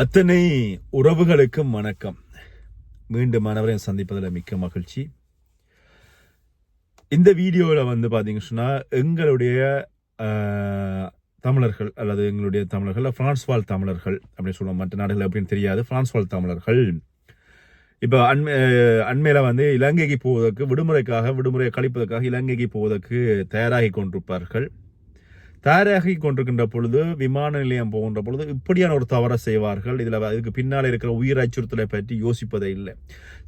அத்தனை உறவுகளுக்கும் வணக்கம். மீண்டும் அனைவரையும் சந்திப்பதில் மிக்க மகிழ்ச்சி. இந்த வீடியோவில் வந்து பார்த்தீங்கன்னு சொன்னால் எங்களுடைய தமிழர்கள் அல்லது எங்களுடைய தமிழர்கள் ஃப்ரான்ஸ் வாழ் தமிழர்கள் அப்படின்னு சொல்லுவோம். மற்ற நாடுகள் அப்படின்னு தெரியாது. ஃப்ரான்ஸ் வாழ் தமிழர்கள். இப்போ அண்மை அண்மையில் வந்து இலங்கைக்கு போவதற்கு விடுமுறைக்காக விடுமுறையை கழிப்பதற்காக இலங்கைக்கு போவதற்கு தயாராகி கொண்டிருப்பார்கள். தயாராகி கொண்டிருக்கின்ற பொழுது விமான நிலையம் போகின்ற பொழுது இப்படியான ஒரு தவறை செய்வார்கள். இதில் அதுக்கு பின்னால் இருக்கிற உயிர் அச்சுறுத்தலை பற்றி யோசிப்பதே இல்லை.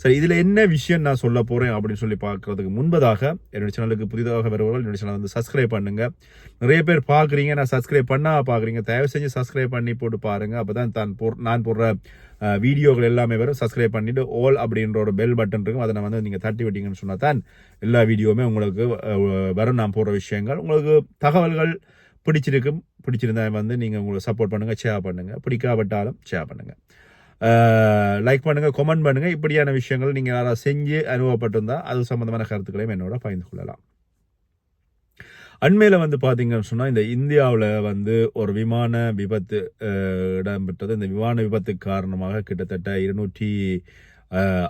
சரி இதில் என்ன விஷயம் நான் சொல்ல போகிறேன் அப்படின்னு சொல்லி பார்க்குறதுக்கு முன்பதாக என்னுடைய சேனலுக்கு புதிதாக வருவர்கள் என்னுடைய சேனல் வந்து சப்ஸ்கிரைப் பண்ணுங்கள் நிறைய பேர் பார்க்குறீங்க நான் சப்ஸ்கிரைப் பண்ணால் பார்க்குறீங்க. தயவு செஞ்சு சப்ஸ்கிரைப் பண்ணி போட்டு பாருங்கள் அப்போ தான் தான் போ நான் போடுற வீடியோக்கள் எல்லாமே வரும். சப்ஸ்கிரைப் பண்ணிவிட்டு ஓல் அப்படின்ற ஒரு பெல் பட்டன் இருக்கும். அதை நான் வந்து நீங்கள் தட்டி விட்டீங்கன்னு சொன்னால் தான் எல்லா வீடியோவுமே உங்களுக்கு வரும். நான் போடுற விஷயங்கள். உங்களுக்கு தகவல்கள் பிடிச்சிருக்கும் பிடிச்சிருந்தா வந்து நீங்கள் உங்களுக்கு சப்போர்ட் பண்ணுங்கள் ஷேர் பண்ணுங்கள் பிடிக்காவிட்டாலும் ஷேர் பண்ணுங்கள் லைக் பண்ணுங்கள் கமெண்ட் பண்ணுங்கள் இப்படியான விஷயங்கள் நீங்கள் யாராவது செஞ்சு அனுபவப்பட்டிருந்தால் அது சம்மந்தமான கருத்துக்களையும் என்னோட பகிர்ந்து கொள்ளலாம். அண்மையில் வந்து பார்த்தீங்கன்னு சொன்னால் இந்த இந்தியாவில் வந்து ஒரு விமான விபத்து இடம்பெற்றது. இந்த விமான விபத்து காரணமாக கிட்டத்தட்ட இருநூற்றி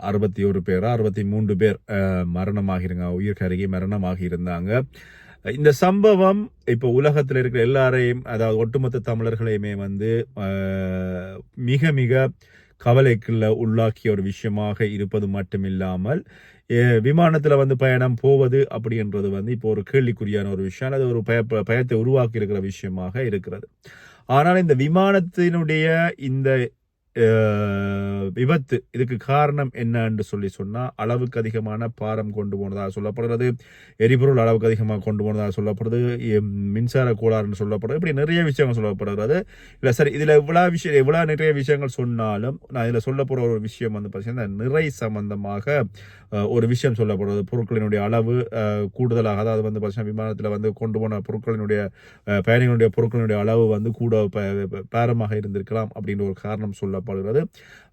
அறுபத்தி ஒரு பேரா அறுபத்தி மூன்று பேர் மரணமாகிருங்க உயிர் கருகி மரணமாகி இருந்தாங்க இந்த சம்பவம் இப்போ உலகத்தில் இருக்கிற எல்லாரையும் அதாவது ஒட்டுமொத்த தமிழர்களையுமே வந்து மிக மிக கவலைக்குள்ள உள்ளாக்கிய ஒரு விஷயமாக இருப்பது மட்டுமில்லாமல் விமானத்தில் வந்து பயணம் போவது அப்படின்றது வந்து இப்போ ஒரு கேள்விக்குறியான ஒரு விஷயம் அது ஒரு பய பயத்தை உருவாக்கி இருக்கிற விஷயமாக இருக்கிறது. ஆனால் இந்த விமானத்தினுடைய இந்த விபத்து. இதுக்கு காரணம் என்னன்னு சொல்லி சொன்னால் அளவுக்கு அதிகமான பாரம் கொண்டு போனதாக சொல்லப்படுறது எரிபொருள் அளவுக்கு அதிகமாக கொண்டு போனதாக சொல்லப்படுது எம், மின்சார கோளாறுன்னு சொல்லப்படுறது இப்படி நிறைய விஷயங்கள் சொல்லப்படுறது இல்லை சரி இதில் இவ்வளோ விஷயம் இவ்வளோ நிறைய விஷயங்கள் சொன்னாலும் நான் இதில் சொல்ல போகிற ஒரு விஷயம் வந்து பார்த்தீங்கன்னா நிறை சம்பந்தமாக ஒரு விஷயம் சொல்லப்படுறது பொருட்களினுடைய அளவு கூடுதலாக அதாவது வந்து பார்த்தீங்கன்னா விமானத்தில் வந்து கொண்டு போன பொருட்களினுடைய பயணிகளுடைய பொருட்களினுடைய அளவு வந்து கூட ப- பாரமாக இருந்திருக்கலாம் அப்படின்ற ஒரு காரணம் சொல்ல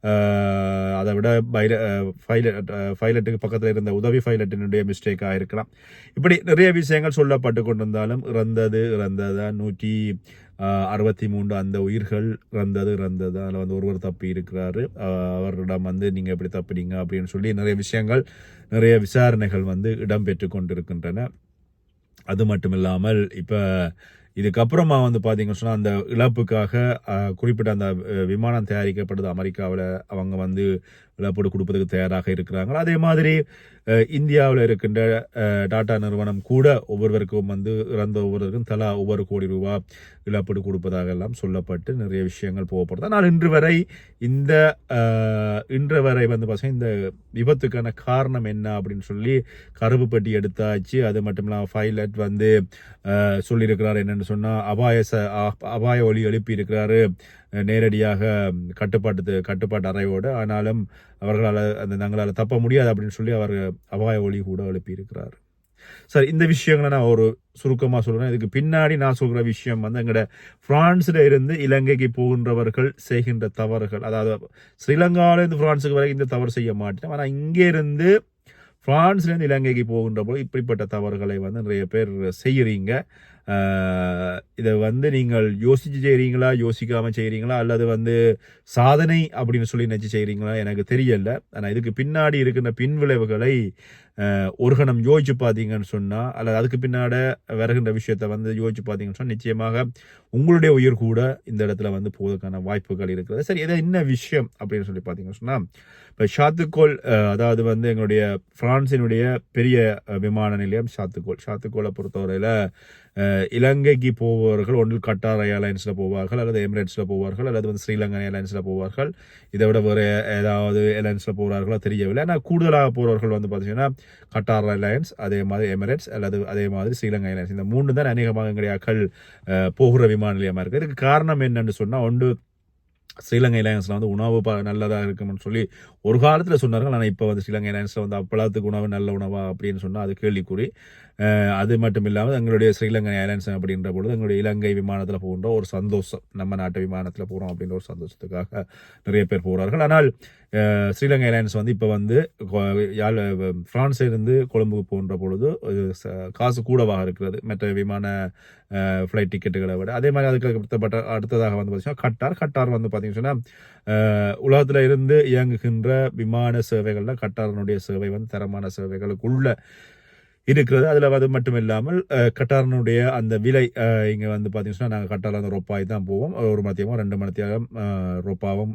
அஹ், அதை விட பைல ஃபைலட் பைலட்டுக்கு பக்கத்தில் இருந்த உதவி பைலட்டினுடைய மிஸ்டேக்காக இருக்கலாம். இப்படி நிறைய விஷயங்கள் சொல்லப்பட்டு கொண்டிருந்தாலும் இறந்தது இறந்ததா? நூற்றி அறுபத்தி மூன்று அந்த உயிர்கள் இறந்தது இறந்தது. அதில் வந்து ஒருவர் தப்பி இருக்கிறாரு. அவரிடம் வந்து நீங்கள் எப்படி தப்பினீங்க அப்படின்னு சொல்லி நிறைய விஷயங்கள் நிறைய விசாரணைகள் வந்து இடம்பெற்று கொண்டிருக்கின்றன. அது மட்டும் இல்லாமல் இப்போ இதுக்கப்புறமா வந்து பார்த்தீங்கன்னு சொன்னால் அந்த இழப்புக்காக குறிப்பிட்ட அந்த விமானம் தயாரிக்கப்படுது அமெரிக்காவில் அவங்க வந்து இழப்பீடு கொடுப்பதற்கு தயாராக இருக்கிறாங்க அதே மாதிரி இந்தியாவில் இருக்கின்ற டாட்டா டாடா நிறுவனம் கூட ஒவ்வொருவருக்கும் வந்து இறந்த ஒவ்வொருவருக்கும் தலா ஒவ்வொரு கோடி ரூபா இழப்பீடு கொடுப்பதாக எல்லாம் சொல்லப்பட்டு நிறைய விஷயங்கள் போகப்படுது. ஆனால் இன்று வரை இந்த இன்று வரை வந்து பார்த்தீங்கன்னா இந்த விபத்துக்கான காரணம் என்ன அப்படின்னு சொல்லி கருப்பு பெட்டி எடுத்தாச்சு. அது மட்டும் இல்லாமல் பைலட் வந்து சொல்லியிருக்கிறார். என்னென்னு சொன்னால் அபாய ச அபாய ஒலி எழுப்பியிருக்கிறாரு. நேரடியாக கட்டுப்பாட்டு கட்டுப்பாட்டு அறையோடு. ஆனாலும் அவர்களால் அந்த நாங்களால் தப்ப முடியாது அப்படின்னு சொல்லி அவர் அபாய ஒளி கூட எழுப்பியிருக்கிறார். சார் இந்த விஷயங்களை நான் ஒரு சுருக்கமாக சொல்கிறேன் இதுக்கு பின்னாடி நான் சொல்கிற விஷயம் வந்து எங்களோட ஃப்ரான்ஸில் இருந்து இலங்கைக்கு போகின்றவர்கள் செய்கின்ற தவறுகள். அதாவது ஸ்ரீலங்காவிலேருந்து பிரான்ஸுக்கு வரைக்கும் இந்த தவறு செய்ய மாட்டேன். ஆனால் இங்கேருந்து ஃப்ரான்ஸ்லேருந்து இலங்கைக்கு போகின்ற போது இப்படிப்பட்ட தவறுகளை வந்து நிறைய பேர் செய்கிறீங்க இதை வந்து நீங்கள் யோசிச்சு செய்கிறீங்களா யோசிக்காமல் செய்கிறீங்களா அல்லது வந்து சாதனை அப்படின்னு சொல்லி நினச்சி செய்கிறீங்களா எனக்கு தெரியல. ஆனால் இதுக்கு பின்னாடி இருக்கின்ற பின்விளைவுகளை ஒரு கணம் யோசிச்சு பார்த்தீங்கன்னு சொன்னால் அல்லது அதுக்கு பின்னாட வருகின்ற விஷயத்தை வந்து யோசிச்சு பார்த்தீங்கன்னு சொன்னால் நிச்சயமாக உங்களுடைய உயிர் கூட இந்த இடத்துல வந்து போவதற்கான வாய்ப்புகள் இருக்கிறது. சரி இதை என்ன விஷயம் அப்படின்னு சொல்லி பார்த்தீங்கன்னு சொன்னால் இப்போ ஷாத்துக்கோல் அதாவது வந்து எங்களுடைய பிரான்சினுடைய பெரிய விமான நிலையம் ஷாத்துக்கோல். ஷாத்துக்கோலை பொறுத்தவரையில் இலங்கைக்கு போபவர்கள் ஒன்றில் கட்டார் ஏர்லைன்ஸில் போவார்கள் அல்லது எமிரேட்ஸில் போவார்கள் அல்லது வந்து ஸ்ரீலங்கன் ஏர்லைன்ஸில் போவார்கள். இதை விட வேறு ஏதாவது ஏர்லைன்ஸில் போகிறார்களோ தெரியவில்லை. ஆனால் கூடுதலாக போகிறவர்கள் வந்து பார்த்தீங்கன்னா கட்டார் ஏர்லைன்ஸ் அதே மாதிரி எமிரேட்ஸ் அல்லது அதே மாதிரி ஸ்ரீலங்கா ஏர்லைன்ஸ் இந்த மூன்று தான் அநேகமாக எங்களுடைய அக்கள் போகிற விமான நிலையமாக இருக்குது இதுக்கு காரணம் என்னென்னு சொன்னால் ஒன்று ஸ்ரீலங்கை ஏர்லைன்ஸில் வந்து உணவு ப நல்லதாக இருக்கும்னு சொல்லி ஒரு காலத்தில் சொன்னார்கள். ஆனால் இப்போ வந்து ஸ்ரீலங்கை ஏர்லைன்ஸில் வந்து அப்பளத்துக்கு உணவு நல்ல உணவா அப்படின்னு சொன்னால் அது கேள்விக்குறி. அது மட்டும் இல்லாமல் எங்களுடைய ஸ்ரீலங்கை ஏர்லைன்ஸ் அப்படின்ற பொழுது எங்களுடைய இலங்கை விமானத்தில் போகின்ற ஒரு சந்தோஷம். நம்ம நாட்டு விமானத்தில் போகிறோம் அப்படின்ற ஒரு சந்தோஷத்துக்காக நிறைய பேர் போகிறார்கள் ஆனால் ஸ்ரீலங்கை ஏர்லைன்ஸ் வந்து இப்போ வந்து யாழ் பிரான்ஸ் கொழும்புக்கு போன்ற பொழுது காசு கூடவாக இருக்கிறது. மற்ற விமான ஃப்ளைட் டிக்கெட்டுகளை விட அதே மாதிரி அதுக்கு அடுத்தப்பட்ட அடுத்ததாக வந்து பார்த்தீங்கன்னா கட்டார் கட்டார் வந்து பார்த்தீங்கன்னா உலகத்தில் இருந்து இயங்குகின்ற விமான சேவைகளில் கட்டாரினுடைய சேவை வந்து தரமான சேவைகளுக்குள்ள இருக்கிறது அதில் அது மட்டும் இல்லாமல் கட்டாரனுடைய கட்டாரினுடைய அந்த விலை இங்கே வந்து பார்த்தீங்கன்னா நாங்கள் கட்டாரில் அந்த ரொப்பாய் தான் போவோம் ஒரு மத்தியமும் ரெண்டு மத்தியாகம் ரொப்பாவும்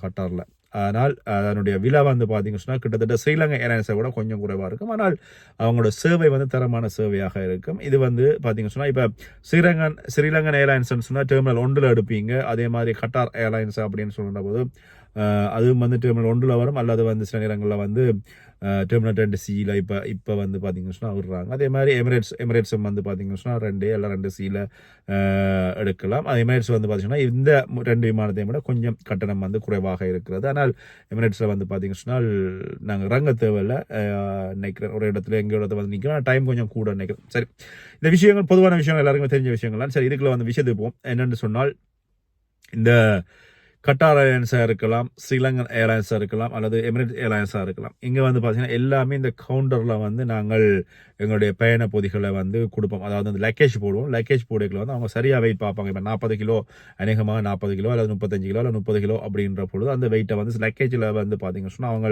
கட்டாரில் ஆனால் அதனுடைய விலை வந்து பார்த்தீங்கன்னா கிட்டத்தட்ட ஸ்ரீலங்கா ஏர்லைன்ஸை விட கொஞ்சம் குறைவாக இருக்கும். ஆனால் அவங்களோட சேவை வந்து தரமான சேவையாக இருக்கும். இது வந்து பார்த்தீங்கன்னு சொன்னால் இப்போ ஸ்ரீலங்கன் ஸ்ரீலங்கன் ஏர்லைன்ஸ்னு சொன்னால் டெர்மினல் ஒன்றில் எடுப்பீங்க. அதே மாதிரி கட்டார் ஏர்லைன்ஸ் அப்படின்னு சொல்கிற போது அதுவும் வந்து டெர்மினல் ஒன்றில் வரும். அல்லது வந்து சில நேரங்களில் வந்து டெர்மினல் ரெண்டு சியில் இப்போ இப்போ வந்து பார்த்திங்க சொன்னால் விடுறாங்க அதே மாதிரி எமிரேட்ஸ் எமிரேட்ஸும் வந்து பார்த்தீங்கன்னு சொன்னால் ரெண்டு எல்லாம் ரெண்டு சியில் uh, எடுக்கலாம். அது எமிரேட்ஸ் வந்து பார்த்திங்கன்னா இந்த ரெண்டு விமானத்தையும் விட கொஞ்சம் கட்டணம் வந்து குறைவாக இருக்கிறது. ஆனால் எமிரேட்ஸில் வந்து பார்த்திங்க சொன்னால் நாங்கள் இறங்க தேவையில்ல. Uh, நினைக்கிறேன் ஒரு இடத்துல எங்கள் இடத்துல வந்து நிற்கிறோம் டைம் கொஞ்சம் கூட நினைக்கிறேன். சரி. இந்த விஷயங்கள் பொதுவான விஷயங்கள் எல்லாருக்குமே தெரிஞ்ச விஷயங்கள்லாம் சரி இதுக்குள்ள வந்து விஷயத்துக்கு போவோம் என்னென்னு சொன்னால் இந்த கட்டார் ஏர்லைன்ஸாக இருக்கலாம் ஸ்ரீலங்கன் ஏர்லைன்ஸாக இருக்கலாம் அல்லது எமிரேட் ஏர்லைன்ஸாக இருக்கலாம். இங்கே வந்து பார்த்தீங்கன்னா எல்லாமே இந்த கவுண்டரில் வந்து நாங்கள் எங்களுடைய பயண பொதிகளை வந்து கொடுப்போம். அதாவது அந்த லக்கேஜ் போடுவோம். லக்கேஜ் போடுகளை வந்து அவங்க சரியாக வெயிட் பார்ப்பாங்க. இப்போ நாற்பது கிலோ அநேகமாக நாற்பது கிலோ அல்லது முப்பத்தஞ்சு கிலோ இல்லை முப்பது கிலோ அப்படின்ற பொழுது அந்த வெயிட்டை வந்து லக்கேஜில் வந்து பார்த்திங்கன்னா சொன்னால் அவங்க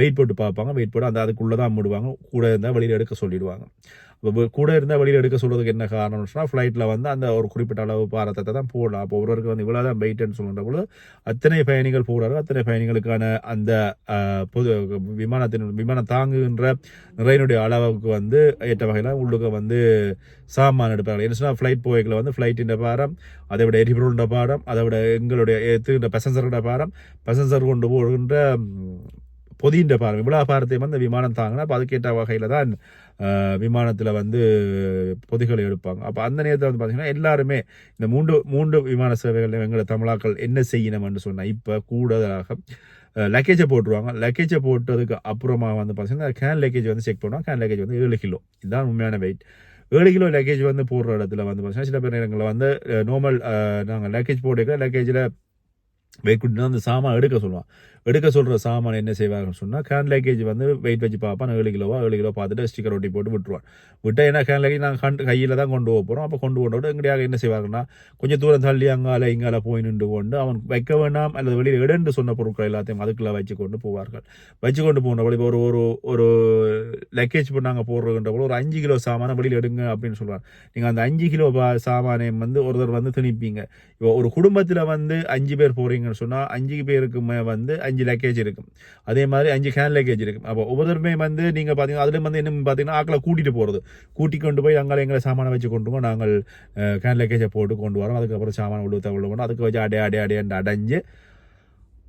வெயிட் போட்டு பார்ப்பாங்க. வெயிட் போட்டு அந்த அதுக்குள்ளே தான் மூடுவாங்க. கூட இருந்தால் வெளியில் எடுக்க சொல்லிடுவாங்க. கூட இருந்தால் வெளியில் எடுக்க சொல்கிறதுக்கு என்ன காரணம்னு சொன்னால் ஃப்ளைட்டில் வந்து அந்த ஒரு குறிப்பிட்ட அளவு பாரத்தை தான் போடலாம். அப்போ ஒருவருக்கு வந்து இவ்வளோ தான் வெயிட்னு சொல்கிற பொழுது அத்தனை பயணிகள் போகிறார்கள் அத்தனை பயணிகளுக்கான அந்த பொது விமானத்தின் விமானம் தாங்குகின்ற நிறையினுடைய அளவுக்கு வந்து ஏற்ற வகையில் உள்ளுக்கு வந்து சாமான் எடுப்பார்கள். என்ன சொன்னால் ஃப்ளைட் போய்களை வந்து ஃப்ளைட்டின் பாரம் அதை விட எரிபொருளுடைய பாரம் அதை விட எங்களுடைய ஏற்றுகின்ற பேசஞ்சரோட பாரம் பேசஞ்சர் கொண்டு போகின்ற பொதியின் பாரம் இவ்வளோ பாரத்தையும் வந்து விமானம் தாங்கினா அப்போ அதுக்கேற்ற வகையில் தான் விமானத்தில் வந்து பொதிகளை எடுப்பாங்க. அப்போ அந்த நேரத்தில் வந்து பார்த்திங்கன்னா எல்லாருமே இந்த மூன்று மூன்று விமான சேவைகள் எங்களை தமிழாக்கள் என்ன செய்யணும்னு சொன்னால் இப்போ கூடுதலாக லக்கேஜை போட்டுருவாங்க. லக்கேஜை போட்டதுக்கு அப்புறமா வந்து பார்த்தீங்கன்னா கேன் லக்கேஜ் வந்து செக் பண்ணுவாங்க. கேன் லக்கேஜ் வந்து ஏழு கிலோ. இதுதான் உண்மையான வெயிட் ஏழு கிலோ லக்கேஜ் வந்து போடுற இடத்துல வந்து பார்த்தீங்கன்னா சில பேர் நேரங்களில் வந்து நார்மல் நாங்கள் லக்கேஜ் போட்டுக்கிற லக்கேஜில் வெயிட் அந்த சாமான் எடுக்க சொல்லுவான். எடுக்க சொல்கிற சாமான் என்ன செய்வாங்கன்னு சொன்னால் கேன் லக்கேஜ் வந்து வெயிட் வச்சு பார்ப்பான். ஏழு கிலோவா ஏழு கிலோ பார்த்துட்டு ஸ்டிக்கர் ஒட்டி போட்டு விட்டுருவான். விட்டா ஏன்னா கேன் லேக்கேஜ் நாங்கள் கண்டு கையில் தான் கொண்டு போக போகிறோம் அப்போ கொண்டு கொண்டு விட்டு எங்கடியாக என்ன செய்வாங்கன்னா கொஞ்சம் தூரம் தள்ளி அங்கால இங்கால போய் நின்று கொண்டு அவன் வைக்க வேண்டாம் அல்லது வெளியில் எடுன்னு சொன்ன பொருட்கள் எல்லாத்தையும் அதுக்குள்ளே வச்சு கொண்டு போவார்கள். வச்சு கொண்டு போன இப்போ ஒரு ஒரு ஒரு லக்கேஜ் இப்போ நாங்கள் போடுறதுன்ற போல ஒரு அஞ்சு கிலோ சாமானை வெளியில் எடுங்க அப்படின்னு சொல்லுவாங்க நீங்கள் அந்த அஞ்சு கிலோ சாமானையும் வந்து ஒருத்தர் வந்து திணிப்பீங்க. இப்போ ஒரு குடும்பத்தில் வந்து அஞ்சு பேர் போகிறீங்க போகிறீங்கன்னு சொன்னால் அஞ்சு பேருக்குமே வந்து அஞ்சு லக்கேஜ் இருக்கும் அதே மாதிரி அஞ்சு ஹேண்ட் லக்கேஜ் இருக்கும் அப்போ ஒவ்வொருமே வந்து நீங்கள் பார்த்தீங்கன்னா அதில் வந்து என்ன பார்த்தீங்கன்னா ஆக்களை கூட்டிகிட்டு போகிறது கூட்டி கொண்டு போய் அங்கே எங்களை சாமானை வச்சு கொண்டு போய் நாங்கள் ஹேண்ட் லக்கேஜை போட்டு கொண்டு வரோம் அதுக்கப்புறம் சாமான உழுவத்தை உள்ள போனோம் அதுக்கு வச்சு அடே அடே அடையன்ட்டு அடைஞ்சு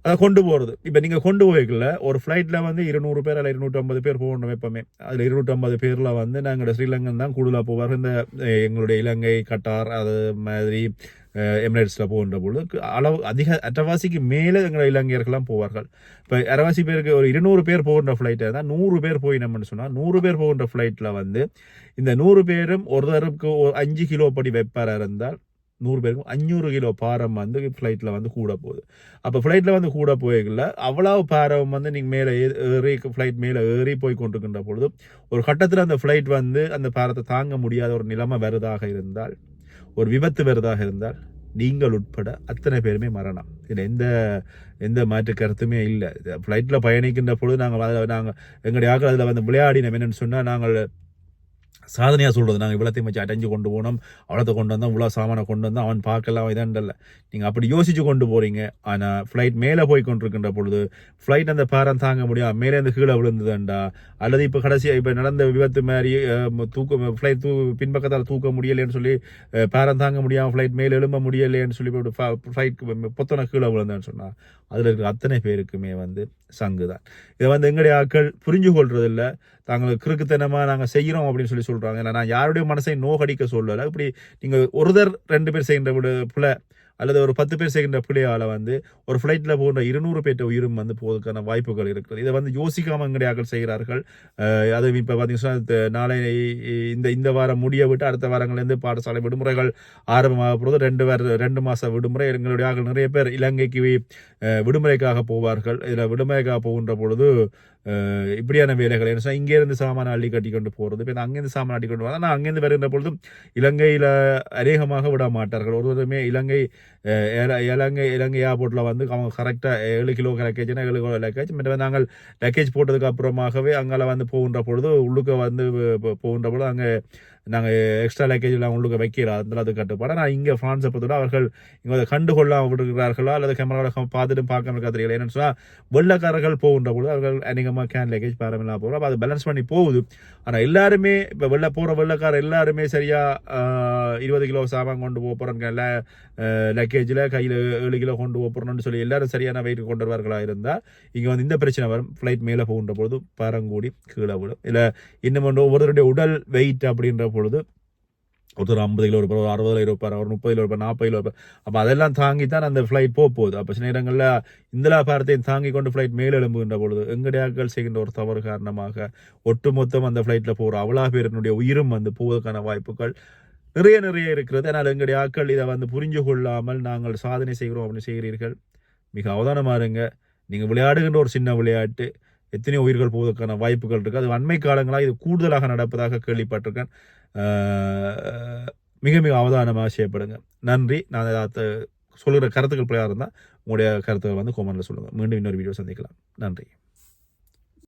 கொண்டு போகிறது இப்போ நீங்கள் கொண்டு போய்க்கல ஒரு ஃப்ளைட்டில் வந்து இருநூறு பேர் அல்ல இருநூற்றம்பது பேர் போகணும் எப்பவுமே. அதில் இருநூற்றம்பது பேரில் வந்து நாங்கள் ஸ்ரீலங்கன் தான் கூடுதலாக போவார். இந்த எங்களுடைய இலங்கை கட்டார் அது மாதிரி எமிரேட்ஸில் போகின்ற பொழுது அளவு அதிக அட்டவாசிக்கு மேலே எங்களை இலங்கையர்கள்லாம் போவார்கள். இப்போ அரைவாசி பேருக்கு ஒரு இருநூறு பேர் போகின்ற ஃப்ளைட்டை தான் நூறு பேர் போயினம்னு சொன்னால் நூறு பேர் போகின்ற ஃப்ளைட்டில் வந்து இந்த நூறு பேரும் ஒருத்தருக்கு ஒரு அஞ்சு கிலோ படி வெப்பாராக இருந்தால் நூறு பேருக்கும் அஞ்சூறு கிலோ பாரம் வந்து ஃப்ளைட்டில் வந்து கூட போகுது. அப்போ ஃப்ளைட்டில் வந்து கூட போய்கல அவ்வளவு பாரம் வந்து நீங்கள் மேலே ஏறி ஃப்ளைட் மேலே ஏறி போய் கொண்டிருக்கின்ற பொழுது ஒரு கட்டத்தில் அந்த ஃப்ளைட் வந்து அந்த பாரத்தை தாங்க முடியாத ஒரு நிலைமை வருதாக இருந்தால் ஒரு விபத்து வருதாக இருந்தால் நீங்கள் உட்பட அத்தனை பேருமே மரணம். இதில் எந்த எந்த மாற்று கருத்துமே இல்லை. ஃப்ளைட்டில் பயணிக்கின்ற பொழுது நாங்கள் அதில் நாங்கள் எங்களுடைய ஆக்கள் அதில் வந்து விளையாடினோம். என்னென்னு சொன்னால் நாங்கள் சாதனையாக சொல்கிறது நாங்கள் இவ்வளோத்தையும் வச்சு அடைஞ்சு கொண்டு போனோம். அவ்வளோத்தை கொண்டு வந்தோம். இவ்வளோ சாமானை கொண்டு வந்தோம். அவன் பார்க்கலாம் இதாண்டல்ல நீங்கள் அப்படி யோசிச்சு கொண்டு போகிறீங்க ஆனால் ஃப்ளைட் மேலே போய் கொண்டிருக்கின்ற பொழுது ஃப்ளைட் அந்த பாரம் தாங்க முடியும் மேலே இருந்து கீழே விழுந்ததுண்டா? அல்லது இப்போ கடைசியாக இப்போ நடந்த விபத்து மாதிரி தூக்க ஃப்ளைட் தூ பின்பக்கத்தால் தூக்க முடியலைன்னு சொல்லி அஹ், பாரம் தாங்க முடியாமல் ஃப்ளைட் மேலே எழும்ப முடியலைன்னு சொல்லி ஃப்ளைட் பொத்தனை கீழே விழுந்தான்னு சொன்னால் அதில் இருக்கிற அத்தனை பேருக்குமே வந்து சங்கு தான் இதை வந்து எங்களுடைய ஆட்கள் புரிஞ்சு கொள்றதில்ல தாங்கள் கிறுக்குத்தனமாக நாங்கள் செய்கிறோம் அப்படின்னு சொல்லி சொல்கிறாங்க இல்லை நான் யாருடைய மனசை நோகடிக்க சொல்லலை. இப்படி நீங்கள் ஒருதர் ரெண்டு பேர் செய்கின்ற விட புல அல்லது ஒரு பத்து பேர் செய்கின்ற பிள்ளையால் வந்து ஒரு ஃப்ளைட்டில் போன்ற இருநூறு பேர்ட்ட உயிரும் வந்து போவதற்கான வாய்ப்புகள் இருக்குது இதை வந்து யோசிக்காம கிடையாக்கள் செய்கிறார்கள்? அது இப்போ பார்த்தீங்கன்னா நாளை இந்த இந்த வாரம் முடிய விட்டு அடுத்த வாரங்கள்லேருந்து பாடசாலை விடுமுறைகள் ஆரம்பமாக போகிறது ரெண்டு வார ரெண்டு மாத விடுமுறை எங்களுடைய ஆட்கள் நிறைய பேர் இலங்கைக்கு விடுமுறைக்காக போவார்கள். இதில் விடுமுறைக்காக போகின்ற பொழுது இப்படியான வேலைகள் என்ன இங்கேருந்து சாமான அள்ளி கட்டி கொண்டு போகிறது இப்போ அங்கேருந்து சாமான அள்ளி கொண்டு வந்தால் ஆனால் அங்கேருந்து வருகின்ற பொழுதும் இலங்கையில் அநேகமாக விட மாட்டார்கள் ஒருவருமே இலங்கை இலங்கை இலங்கை ஏர்போர்ட்டில் வந்து அவங்க கரெக்டாக ஏழு கிலோ லக்கேஜ்னா ஏழு கிலோ லக்கேஜ் மற்ற நாங்கள் லக்கேஜ் போட்டதுக்கு அப்புறமாகவே அங்கே வந்து போகின்ற பொழுது உள்ளுக்க வந்து போகின்ற பொழுது அங்கே நாங்கள் எக்ஸ்ட்ரா லக்கேஜ்லாம் உள்ளுக்க வைக்கிற அந்த அது கட்டுப்பாடு. ஆனால் இங்கே ஃப்ரான்ஸை பொறுத்தவரை அவர்கள் இங்கே அதை கண்டுகொள்ளாம அல்லது கேமராவில் பார்த்துட்டு பார்க்க தெரியல. என்னன்னு சொன்னால் வெள்ளக்காரர்கள் போகின்ற பொழுது அவர்கள் அநேகமாக கேன் லக்கேஜ் பேரமெல்லாம் போகிறோம் அப்போ அது பேலன்ஸ் பண்ணி போகுது. ஆனால் எல்லாருமே இப்போ வெள்ள போகிற வெள்ளக்கார எல்லாருமே சரியாக இருபது கிலோ சாமான் கொண்டு போக போகிறோம் லக்கேஜில் கையில் ஏழு கிலோ கொண்டு போக போகிறோம்னு சொல்லி எல்லாரும் சரியான வெயிட் கொண்டு வருவார்களா இருந்தால் இங்கே வந்து இந்த பிரச்சனை வரும். ஃப்ளைட் மேலே போகின்ற பொழுது பரங்கூடி கீழே விடும் இல்லை இன்னும் ஒன்று ஒவ்வொருத்தருடைய உடல் வெயிட் அப்படின்ற பொழுது ஒருத்தர் ஐம்பது கிலோ இருப்பார் ஒரு அறுபது கிலோ இருப்பார் ஒரு முப்பது கிலோ இருப்பார் நாற்பது கிலோ இருப்பார். அப்போ அதெல்லாம் தாங்கி தான் அந்த ஃப்ளைட் போக போகுது அப்போ சில நேரங்களில் இந்தலா பாரத்தையும் தாங்கி கொண்டு ஃப்ளைட் மேல் எழும்புகின்ற பொழுது எங்கடையாக்கள் செய்கின்ற ஒரு தவறு காரணமாக ஒட்டுமொத்தம் அந்த ஃப்ளைட்டில் போகிற அவ்வளோ பேரினுடைய உயிரும் வந்து போவதற்கான வாய்ப்புகள் நிறைய நிறைய இருக்கிறது. ஆனால் எங்களுடைய ஆக்கள் இதை வந்து புரிஞ்சு கொள்ளாமல் நாங்கள் சாதனை செய்கிறோம் அப்படின்னு செய்கிறீர்கள். மிக அவதானமாக இருங்க. நீங்கள் விளையாடுகின்ற ஒரு சின்ன விளையாட்டு எத்தனையோ உயிர்கள் போவதற்கான வாய்ப்புகள் இருக்குது அது அண்மை காலங்களாக இது கூடுதலாக நடப்பதாக கேள்விப்பட்டிருக்கேன். மிக மிக அவதானமாக செய்யப்படுங்க நன்றி. நான் ஏதாவது சொல்லுகிற கருத்துக்கள் பிள்ளையாக இருந்தால் உங்களுடைய கருத்துக்கள் வந்து கோமனில் சொல்லுங்கள் மீண்டும் இன்னொரு வீடியோ சந்திக்கலாம். நன்றி.